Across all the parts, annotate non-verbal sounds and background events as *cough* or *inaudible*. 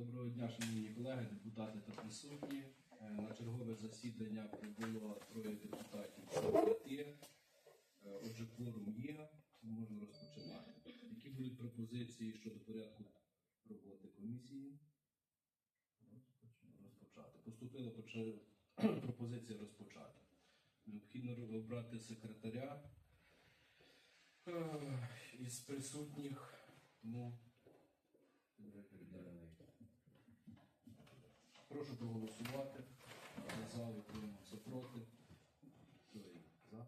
Доброго дня, шановні колеги, депутати та присутні. Е, На чергове засідання прибуло троє депутатів. Є. Е, Отже, кворум є, можна розпочинати. Які будуть пропозиції щодо порядку роботи комісії? Розпочати. Поступила *clears throat* пропозиція розпочати. Необхідно обрати секретаря е, із присутніх, тому Прошу проголосувати. Хто За, утримався проти. Троє За.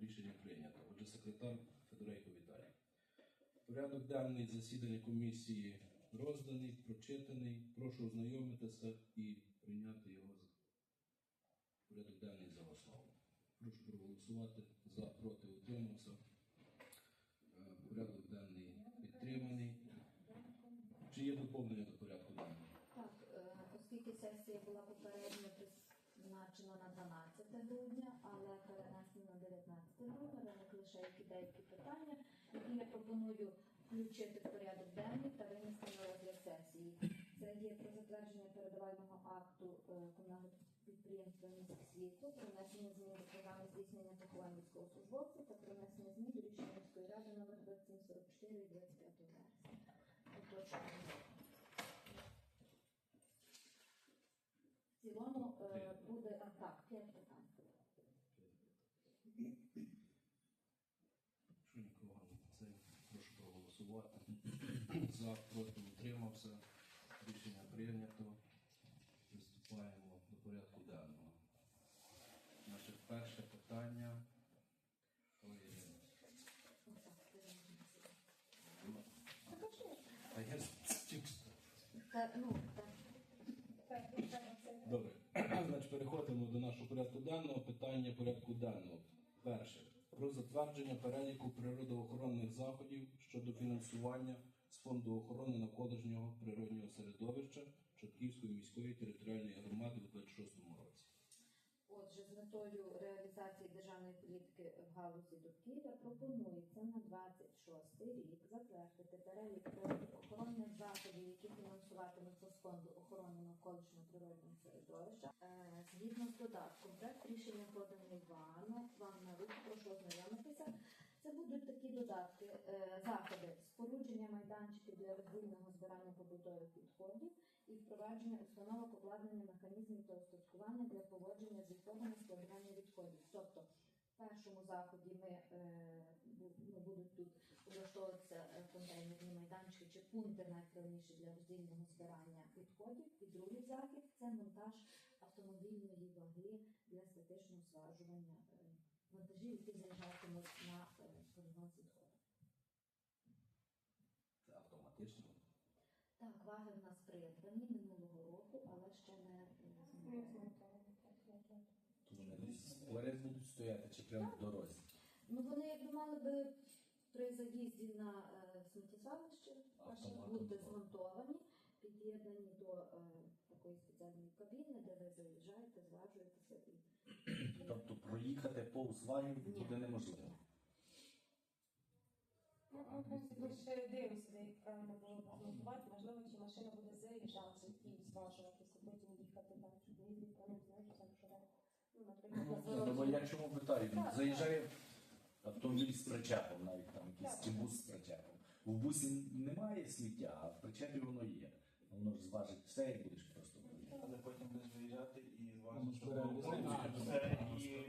Рішення прийнято. Отже, секретар Федорейко Віталій. Порядок денний засідання комісії розданий, прочитаний. Прошу ознайомитися і прийняти його порядок денний за основу. Прошу проголосувати за, проти, утримався. Е, Порядок денний підтриманий. Чи є доповнення до порядку денного? Так, е, оскільки сесія була попередньо призначена на 12 грудня, але перенесена на 19 грудня, виникли ще які деякі питання, які я пропоную включити в порядок денний та винести на розгляд сесії. Це є про затвердження передавального акту е, комунального підприємства міськ світу, про внесення змін до програми здійснення поховань військовослужбовців та про внесення змін до рішення міської ради номер 2744 від 25 вересня. Уточнюємо. В цілому е, буде а, так, п'ять питань. Якщо нікого не це, прошу проголосувати. *clears throat* За, проти, утримався. Рішення прийнято. Приступаємо до порядку денного. Наше перше питання. Та я ну. Добре. *clears throat* Значить, переходимо до нашого порядку денного. Питання порядку денного. Перше. Про затвердження переліку природоохоронних заходів щодо фінансування з фонду охорони навколишнього природнього середовища Чортківської міської територіальної громади у 26 році. Отже, з метою реалізації державної політики в галузі довкілля пропонується на 26 рік затвердити перелік природоохоронних заходів, які фінансуватимуться з фонду охорони навколишнього природного середовища. Е, Згідно з додатком, проект рішення поданий вам, вам на руку, прошу ознайомитися. Це будуть такі додатки, е, заходи, спорудження майданчиків для роздільного збирання побутових відходів і впровадження установок обладнання механізмів та для поводження з відходами складування. Тобто в першому заході ми е, ну, будуть тут облаштовуватися е, контейнерні майданчики чи пункти найправильніше для роздільного збирання відходів. І другий захід це монтаж автомобільної ваги для статичного зважування е, вантажів, які заїжджатимуть на е, перенос відходів. Це автоматично. Так, ваги в нас придбані минулого року, але ще не е, змінені. То вони десь поряд будуть стояти чи прямо в дорозі. Ну вони якби мали би при заїзді на е, сміттєзвалище Автоматом, бути так. змонтовані, під'єднані до е, такої спеціальної кабіни, де ви заїжджаєте, зважуєтеся і *clears throat* Тобто проїхати повз вагів Ні. буде неможливо. Ми ще дивимося, де їх правильно було змонтувати. Можливо, чи машина буде заїжджати і зважуватися, потім їхати далі, щоб не їздити, ну, знаєш, там, що де. Ну, наприклад, на Ну, бо я чому питаю? Так, Заїжджає автомобіль з причепом, навіть там якийсь чи бус з причепом. В бусі немає сміття, а в причепі воно є. Воно ж зважить все і будеш просто проїхати. Але потім будеш виїжджати і Ну, зважиш, що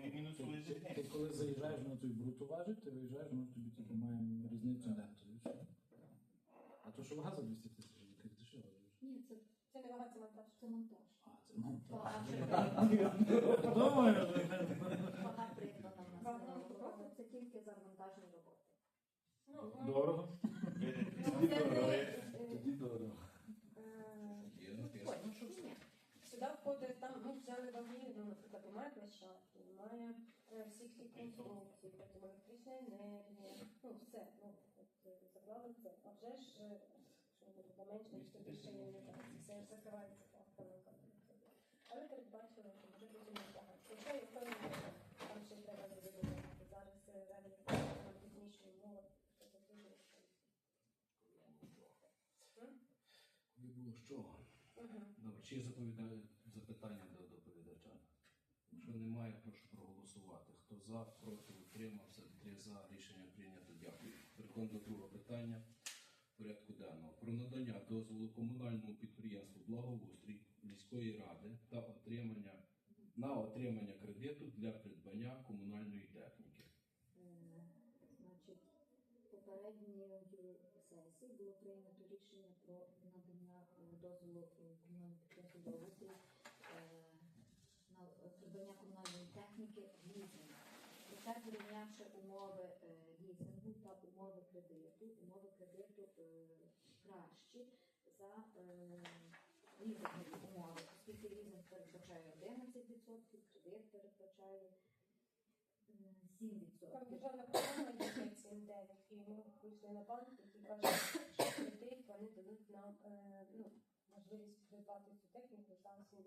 і мінусуєш Ти, ти коли заїжджаєш на той бруту важить, ти виїжджаєш, воно тобі тільки має різницю нету. і все. А то, що вага за 200 тисяч, як ти що ні, це, Це не вага, це монтаж. це монтаж. Думаю, вага придбана в нас це тільки за роботи. Ну, дорого. ну, Тоді дорого. е, ну що. Сюди входить, там ми взяли ваги, ну, наприклад, немає площадки, немає всіх цих конструкцій, потім електрична енергія, ну все, ну, от, е, заклали це. А вже ж, е, що менше, ніж то більше не це все ж закривається Але передбачили, що вже потім. Хоча я впевнена, там ще треба зробити. Зараз е, реально там умови, що це дуже. Коли було що? Добре, чи є запитання до доповідача? Якщо немає, прошу проголосувати. Хто за, проти, утримався, три за, рішення прийнято. Дякую. Переходимо до другого питання порядку денного. Про надання дозволу комунальному підприємству Благоустрій міської ради та отримання на отримання кредиту для придбання комунальної техніки. Е, Значить, попередньою сесії було прийнято рішення про надання е, дозволу е, підприємства е, на придбання комунальної техніки в. Проте порівнявши умови е, лізингу та умови кредиту, умови кредиту кращі за е, передбачає 11%, кредит передбачає 7%. Там державна програма є 579, і ми вийшли на банк, які кажуть, що кредит вони дадуть нам е, ну, можливість придбати цю техніку за 7%.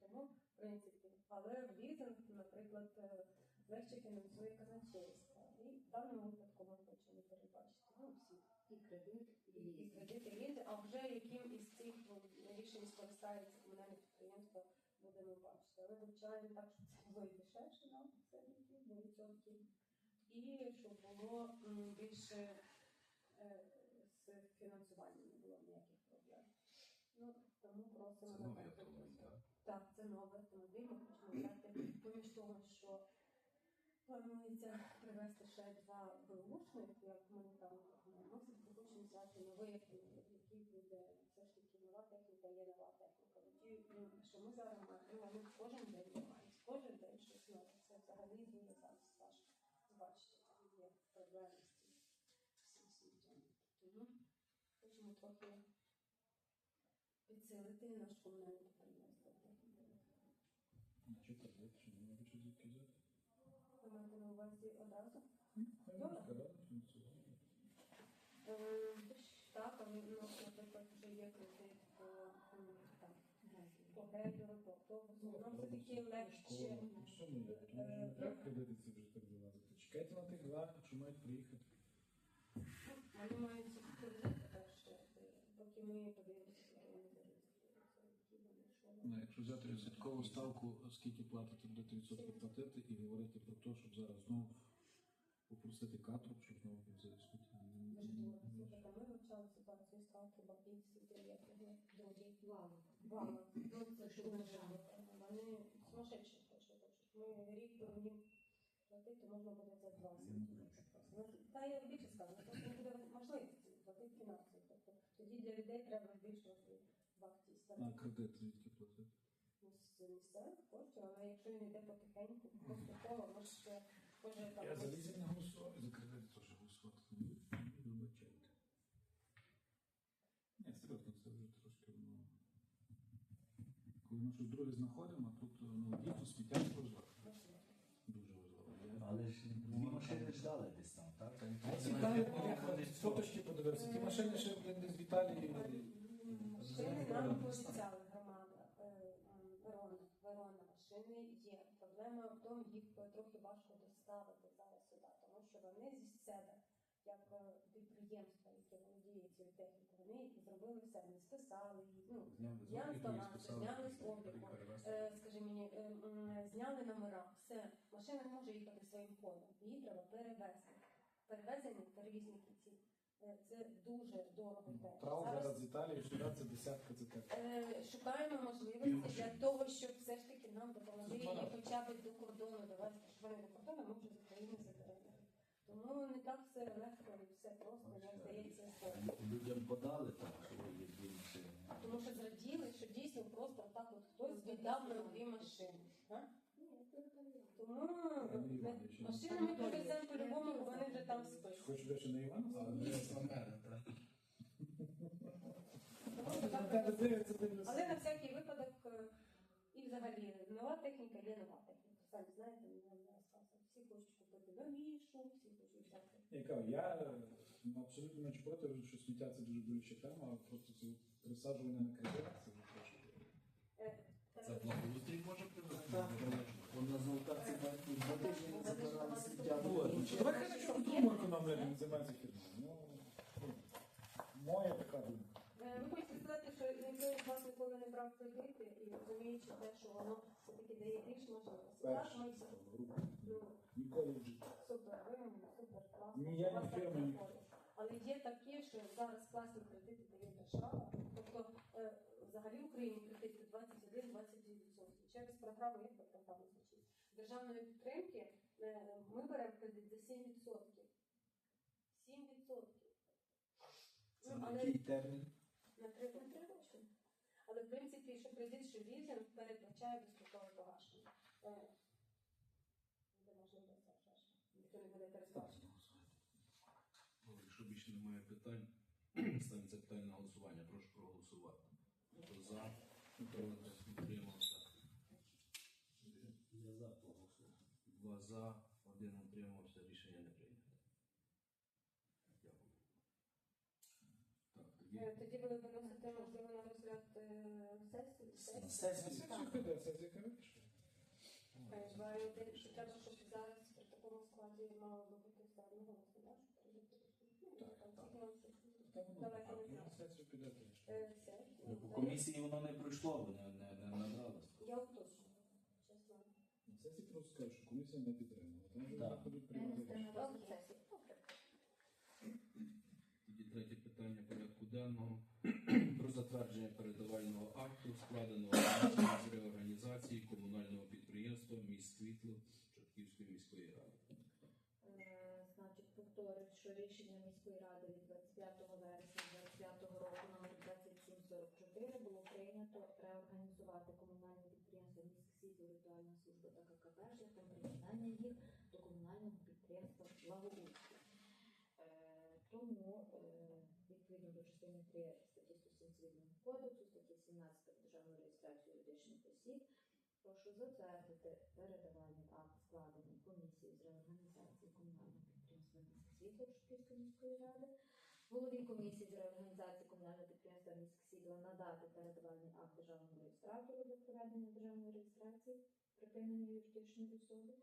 Тому, в принципі, але в лізинг, наприклад, легше фінансує казначейство. І в даному випадку ми хочемо передбачити ну, всі І кредит, і і, кредити, і лізи, а вже яким із цих ну, рішень скористається комунальне підприємство, будемо бачити. Але вивчаємо так, щоб це було і дешевше нам, це до відсотків, і щоб було більше е, з фінансуванням не було ніяких проблем. Ну, тому просимо Це на новий так автомобіль, так? Так, це новий автомобіль. Ми хочемо взяти, поміж того, що планується привезти ще два беушних, як ми там ми хочемо взяти новий автомобіль, який буде все ж таки нова техніка, є ну, що ми зараз маємо, ну, кожен день мають, кожен день щось нове. Це взагалі зміни зараз важко. Бачите, там є проблеми з всім сміттям. Тому хочемо трохи підсилити наш комунальне підприємство. Чи кредит, чи не може щось звідки? Ви маєте на увазі одразу? Добре. Так, але по грейдеру. Нам все таки легше. Що ми є? Тому не треба кредити вже так вилазити. Чекайте на тих два, що мають приїхати. Вони мають кредит перше, е, поки ми подивимося. Ну, якщо взяти відсоткову ставку, скільки платити, будете відсотки платити і говорити про те, щоб зараз знову попросити катру, щоб знову взяти ми вивчали ситуацію з кадру бакінські приїхали, другі. Вау. Вау. Ну, це Що вважали? Вони сумасшедші хочуть. Ми рік будемо платити, можна буде за 20. Ну, Та я більше скажу, просто не буде можливості платити фінансово. Тобто тоді для людей треба збільшувати вартість. На кредит звідки платити? Ну, з місцевих коштів, але якщо він йде потихеньку, поступово, може. Я за лізинг не голосував, і за кредит теж голосувати. Вибачайте. Ні, серйозно, це вже трошки воно. Коли ми щось друге знаходимо, тут ну, дійсно сміття це важливо. Дуже важливо. Але ж дві машини ждали десь там, так? Я цікавий, як фоточки подивився. Ті машини ще блін, десь в Італії. Машини нам пообіцяли громада е, Верона, Верона машини є. Проблема в тому, їх е, трохи важко доставити зараз сюди, тому що вони зі себе, як е, підприємство, яке володіє цією технікою, вони зробили все, вони списали її. Ну, Зняли з Зняли з обліку. е, скажи мені, зняли номера, все, машина не може їхати своїм ходом, її треба перевезти. Перевезення, е, це дуже дорого йде. Трал Зараз з Італії сюди це десятка. Е, Шукаємо можливості для того, щоб все ж таки нам допомогли її хоча б до кордону довести. Вони до кордону, ми вже з України заберемо. Тому не так все легко і все просто, як здається. Людям подали так, що є машини. Тому що зраділи, що дійсно просто так от хтось віддав нам дві машини. А? Тому ми машинами по-любому, вони вже там спишуть. Хочу дещо на Івана? Так. Але на всякий випадок е, і взагалі нова техніка є нова техніка. Самі знаєте, вам не розказували. Всі хочуть купити новішу, всі хочуть взяти. Я кажу, я е, абсолютно не проти, що сміття це дуже болюча тема, а просто це присаджування на кредит, це вже трошки. Е, Це благоустрій може привезти? Вона два тижні не забирали. Ну, Давай хай на чому нам не займається фірмою. Ну, моя така думка. е, Ви хочете сказати, що ніхто із вас ніколи не чи те, що воно все-таки дає більш можливості. Так, Перше, ми всі- група. ну, Ніколи в житті. Супер, вимогли, супер, класно. Ні, я У вас ні так фірми, ні. виходить. Але є таке, що зараз класні кредити дає держава. Тобто е, взагалі в Україні кредити 21-22%. Через програму, як та програма звучить? Державної підтримки е, ми беремо кредит за 7%. 7%. Це Ну, на який термін? на три роки. Але в принципі, що кредит, що лізинг передбачає безстрокове погашення. Е, Буде. Ніхто не буде передбачити. Ну, Якщо більше немає питань, *clears throat* ставимо це питання на голосування. Прошу проголосувати. Хто за, проти, 2 за, 1 утримався, рішення не прийнято. Дякую. Так, тоді. Е, Тоді буде виносити можливо на розгляд е, сесії. так? Сесія. Так. Чекайте, сесія комітету. Е, Бо я думаю, що треба, щоб зараз при такому складі мало би бути за одного Так, ну, так. Так, ну, Давайте так, ну, на сесію піде точно. Е, все. Ну, Як У комісії воно не пройшло, ви не, не, не набрали. Я сесії просто скажу, що комісія не підтримала. Там вже Так. будуть приймати рішення. Добре. Тоді третє питання порядку денного *clears throat* про затвердження передавального акту, складеного з реорганізації комунального підприємства «Міст Світло» Чортківської міської ради. Е, Значить, повторюю, що рішення міської ради від 25 вересня 25 року номер 2744 було прийнято реорганізувати комунальне підприємство «Міськсвіт ритуальна служба та ККП шляхом приєднання їх до комунального підприємства «Благоустрій». Е, Тому е, відповідно до частини 3 статті 107 Цивільного кодексу, статті 17 про державну реєстрацію юридичних осіб, прошу затвердити передавальний акт, складений комісією з реорганізації комунального підприємства «Міськсвітло» Шкільської міської ради, голові комісії з реорганізації комунального підприємства «Міськсвітло» надати передавальний акт державному реєстратору для проведення державної реєстрації припинення юридичної особи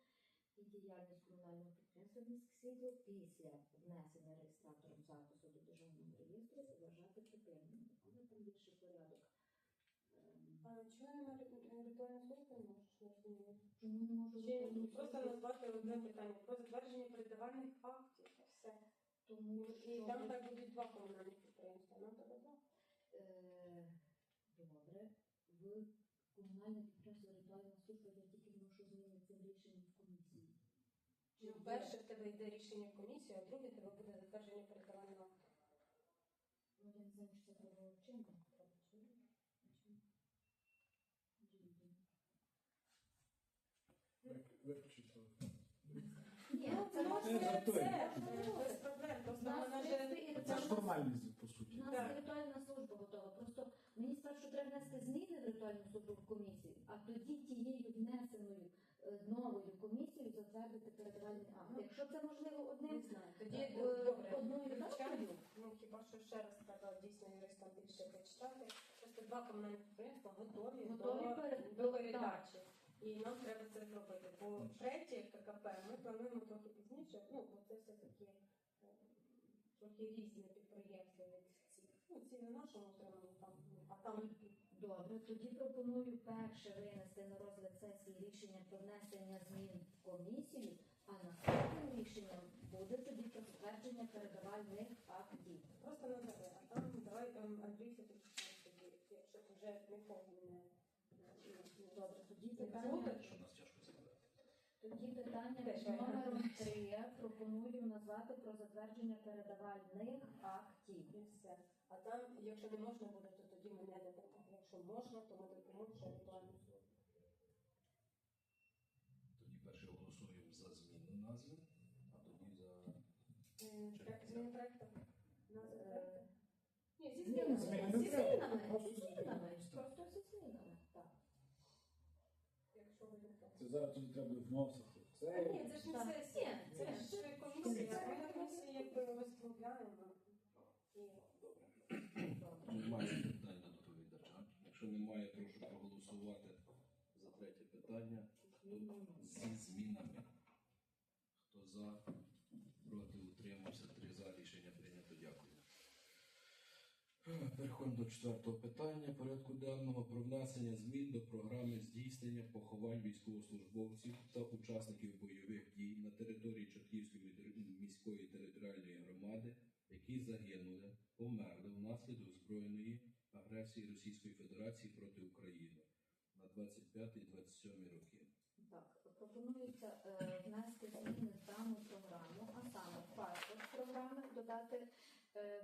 і діяльність комунального підприємства «Міськсвітло» після внесення реєстратором запису до державного реєстру вважати припиненим. Але там більше порядок. ем, А чого немає ритуальної служби? Не можеш. Чому не можу Чи просто назвати одне питання про затвердження передавальних актів. Тому І що там так будуть два комунальних підприємства. Ну, то добре. Е, Добре. В комунальне підприємство ритуальна служба я тільки вношу зміни цим рішенням в комісії. Чи Ну, перше в тебе йде рішення в комісію, а друге в тебе буде затвердження передавального акту. Ну, я не знаю, чи це треба вчинити. Виключіть телефон. Ні, Ну, це це можна це це, формальність, по У нас Так. ритуальна служба готова. Просто мені спершу треба внести зміни в ритуальну службу в комісію, а тоді тією внесеною е, новою комісією затвердити передавальний акт. Ну, Якщо це можливо одним. Тоді Е, добре. одною датою? Ну хіба що ще раз треба дійсно юристам більше прочитати. Просто два комунальні підприємства готові, Готові до, перед- до до- передачі. І нам треба це зробити. Бо третє ККП ми плануємо трохи пізніше. Ну, бо це все-таки е, трохи різні підприємства. Ну, ці на нашому отриманні там, а там Добре, тоді пропоную перше винести на розгляд сесії рішення про внесення змін в комісію, а наступним рішенням буде тоді про затвердження передавальних актів. просто назови. А там давай ем, Андрій все-таки тоді, якщо вже не повне. Добре, тоді Це питання, буде? Що нас тяжко сказати. тоді питання номером 3 пропоную назвати про затвердження передавальних актів. І все. А там, якщо не можна буде, то тоді ми не дамо. Якщо можна, то ми вже ритуальну службу. Тоді перше голосуємо за зміну назви, а тоді за Зміни проекту? Назви проекту? Ні, зі Змінами, змінами. Зміни зі змінами, Просто зі змінами, просто зі змінами, так. Якщо ви не. Це зараз тоді треба вносити. Та Це Ні, це ж не сесія. Це ж комісія. Ми на комісії якби розмовляємо. Немає питань до доповідача. Якщо немає, прошу проголосувати за третє питання. Хто зі змінами? Хто за, проти, утримався, три за. Рішення прийнято. Дякую. Переходимо до четвертого питання порядку денного про внесення змін до програми здійснення поховань військовослужбовців та учасників бойових дій на території Чортківської міської територіальної громади, які загинули, померли внаслідок збройної агресії Російської Федерації проти України на 25-27 роки. Так, пропонується е, внести зміни в дану програму, а саме в паспорт програми додати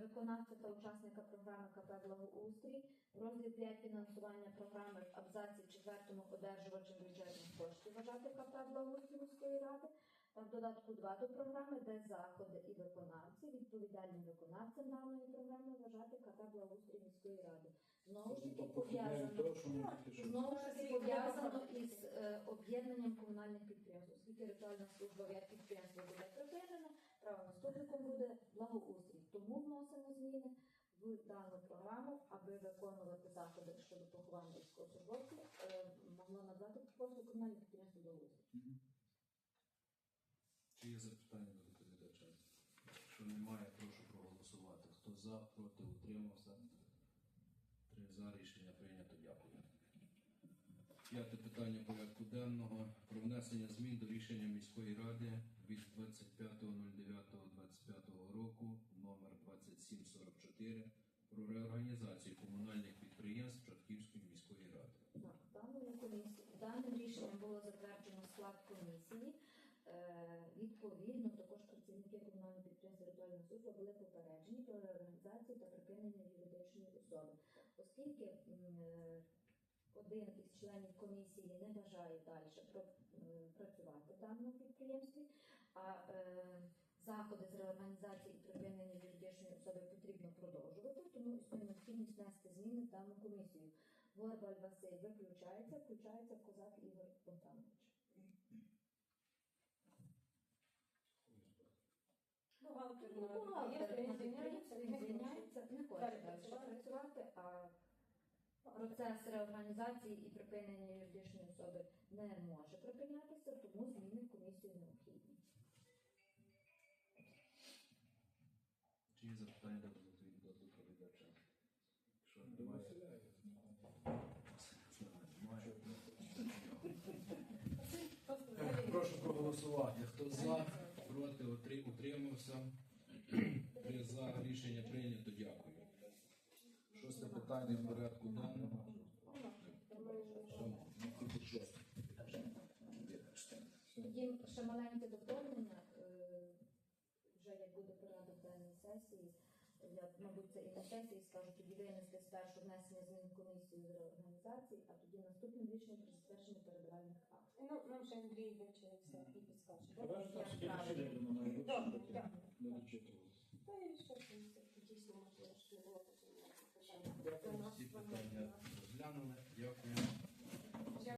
виконавця та учасника програми КП Благоустрій, розділ 5 фінансування програми в абзаці 4 одержувачем бюджетних коштів вважати КП Благоустрій міської ради, та в додатку 2 до програми, де заходи і виконавці, відповідальним виконавцем даної програми вважати КП Благоустрій міської ради. Знову ж таки пов'язано. Знову ж таки пов'язано із е, об'єднанням комунальних підприємств, оскільки ритуальна служба як підприємство буде припинена, правонаступником буде благоустрій. Тому вносимо зміни в дану програму, аби виконувати заходи щодо поховання військовослужбовців, е, могло надати послуг комунальне підприємство благоустрій. Чи є запитання до доповідача? Якщо немає, прошу проголосувати. Хто за, проти, утримався? Три за рішення прийнято. Дякую. П'яте питання порядку денного про внесення змін до рішення міської ради від 25.09.25 року номер 2744 про реорганізацію комунальних підприємств Чортківської міської ради. Так, даним рішенням було затверджено склад комісії. Е, Відповідно, також працівники комунального підприємства ритуальна служба були попереджені про реорганізацію та припинення юридичної особи, оскільки е, один із членів комісії не бажає далі працювати в даному підприємстві, а е, заходи з реорганізації і припинення юридичної особи потрібно продовжувати, тому існує необхідність внести зміни в дану комісію. Горбаль Василь виключається, включається козак Ігор. Бухгалтер бухгалтер звільняється, не хоче. Далі працювати, а процес реорганізації і припинення юридичної особи не може припинятися, тому зміни в комісію необхідні. Запитання до доповідача? до доповідача? Якщо немає, немає. Взагалі. Прошу проголосувати. Хто за, проти, утри- утримався. Три за рішення прийнято. Дякую. Шосте питання в порядку денного. Тоді ще маленьке доповнення, е, вже як буде порядок денної сесії, я, мабуть, це і на сесії скажу, тоді винести спершу внесення змін в комісію з реорганізації, а тоді наступним рішенням про затвердження передавальних актів. Ну, нам ще Андрій вивчив все і підскаже. Добре, вивчити, дякую. не. Та і що все дійсно можливо, що не було питання. Дякую. Всі питання розглянули. Дякую.